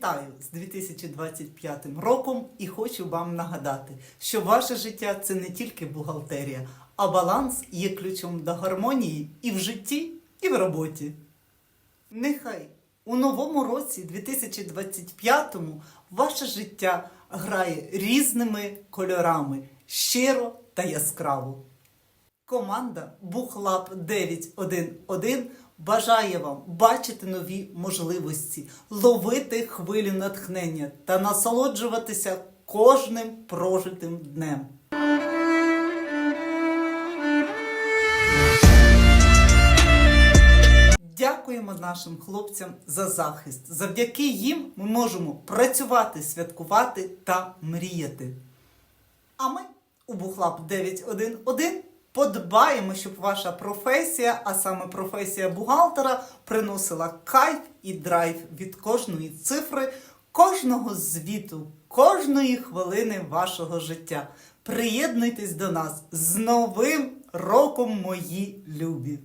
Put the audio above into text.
Вітаю з 2025 роком і хочу вам нагадати, що ваше життя це не тільки бухгалтерія, а баланс є ключом до гармонії і в житті, і в роботі. Нехай у новому році, 2025-му, ваше життя грає різними кольорами щиро та яскраво. Команда Бухлаб 911 бажає вам бачити нові можливості, ловити хвилю натхнення та насолоджуватися кожним прожитим днем. Дякуємо нашим хлопцям за захист. Завдяки їм ми можемо працювати, святкувати та мріяти. А ми у Бухлаб 911 подбаємо, щоб ваша професія, а саме професія бухгалтера, приносила кайф і драйв від кожної цифри, кожного звіту, кожної хвилини вашого життя. Приєднуйтесь до нас з новим роком, мої любі!